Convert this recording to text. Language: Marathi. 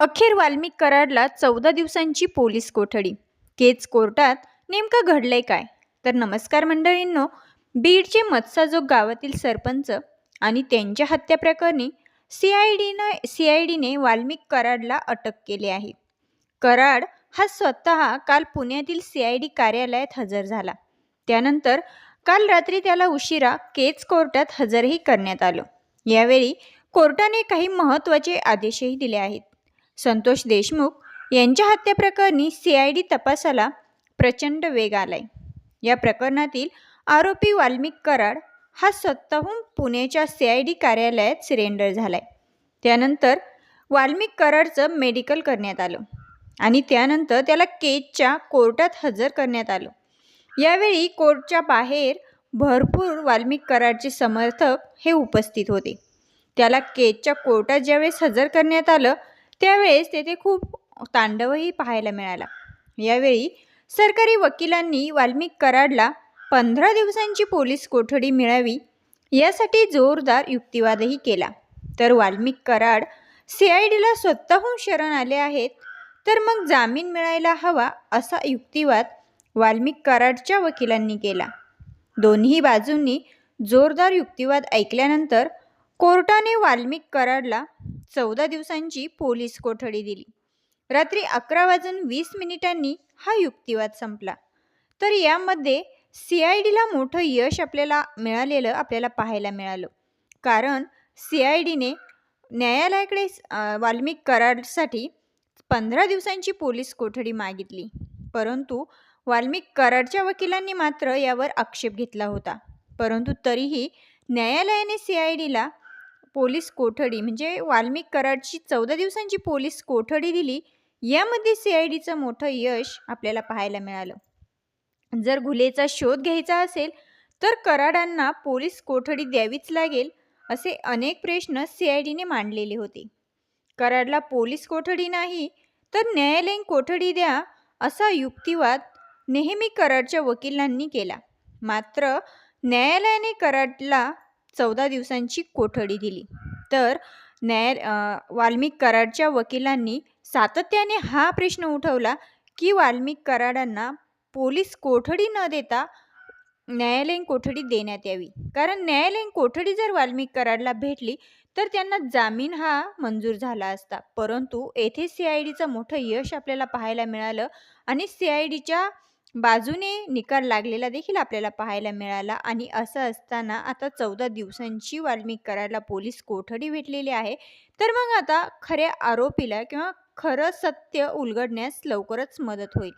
अखेर वाल्मिक कराडला चौदा दिवसांची पोलीस कोठडी. केज कोर्टात नेमकं घडलंय काय? तर नमस्कार मंडळींनो बीडचे मत्साजोग गावातील सरपंच आणि त्यांच्या हत्या प्रकरणी सी आय डीनं सी आय डीने वाल्मिक कराडला अटक केली आहे. कराड हा स्वतः काल पुण्यातील सी आय डी कार्यालयात हजर झाला. त्यानंतर काल रात्री त्याला उशिरा केज कोर्टात हजरही करण्यात आलं. यावेळी कोर्टाने काही महत्त्वाचे आदेशही दिले आहेत. संतोष देशमुख यांच्या हत्येप्रकरणी सी आय डी तपासाला प्रचंड वेग आलाय. या प्रकरणातील आरोपी वाल्मिक कराड हा स्वतःहून पुणेच्या सी आय डी कार्यालयात सिलेंडर झालाय. त्यानंतर वाल्मिक कराडचं मेडिकल करण्यात आलं आणि त्यानंतर त्याला केजच्या कोर्टात हजर करण्यात आलं. यावेळी कोर्टच्या बाहेर भरपूर वाल्मिक कराडचे समर्थक हे उपस्थित होते. त्याला केजच्या कोर्टात ज्यावेळेस हजर करण्यात आलं त्यावेळेस तेथे खूप तांडवही पाहायला मिळाला. यावेळी सरकारी वकिलांनी वाल्मिक कराडला पंधरा दिवसांची पोलीस कोठडी मिळावी यासाठी जोरदार युक्तिवादही केला. तर वाल्मिक कराड सी आय डीला स्वतःहून शरण आले आहेत तर मग जामीन मिळायला हवा असा युक्तिवाद वाल्मिक कराडच्या वकिलांनी केला. दोन्ही बाजूंनी जोरदार युक्तिवाद ऐकल्यानंतर कोर्टाने वाल्मिक कराडला चौदा दिवसांची पोलीस कोठडी दिली. रात्री अकरा वाजून वीस मिनिटांनी हा युक्तिवाद संपला. तर यामध्ये सी आय डीला मोठं यश आपल्याला मिळालेलं आपल्याला पाहायला मिळालं. कारण सी आय डीने न्यायालयाकडे वाल्मिक करारसाठी पंधरा दिवसांची पोलीस कोठडी मागितली. परंतु वाल्मिक कराडच्या वकिलांनी मात्र यावर आक्षेप घेतला होता. परंतु तरीही न्यायालयाने सी आय डीला पोलीस कोठडी म्हणजे वाल्मिक कराडची चौदा दिवसांची पोलीस कोठडी दिली यामध्ये सी आय डीचं मोठं यश आपल्याला पाहायला मिळालं. जर घुलेचा शोध घ्यायचा असेल तर कराडांना पोलीस कोठडी द्यावीच लागेल असे अनेक प्रश्न सी आय डीने मांडलेले होते. कराडला पोलीस कोठडी नाही तर न्यायालयीन कोठडी द्या असा युक्तिवाद नेहमी कराडच्या वकिलांनी केला. मात्र न्यायालयाने कराडला चौदा दिवसांची कोठडी दिली. तर न्याय वाल्मिक कराडच्या वकिलांनी सातत्याने हा प्रश्न उठवला की वाल्मिक कराडांना पोलीस कोठडी न देता न्यायालयीन कोठडी देण्यात यावी. कारण न्यायालयीन कोठडी जर वाल्मिक कराडला भेटली तर त्यांना जामीन हा मंजूर झाला असता. परंतु येथे सी आय डीचं मोठं यश आपल्याला पाहायला मिळालं आणि सी आय डीच्या बाजूने निकाल लागलेला देखील आपल्याला पाहायला मिळाला आणि असं असताना आता चौदा दिवसांची वाल्मिक करायला पोलीस कोठडी भेटलेली आहे. तर मग आता खऱ्या आरोपीला किंवा खरं सत्य उलगडण्यास लवकरच मदत होईल.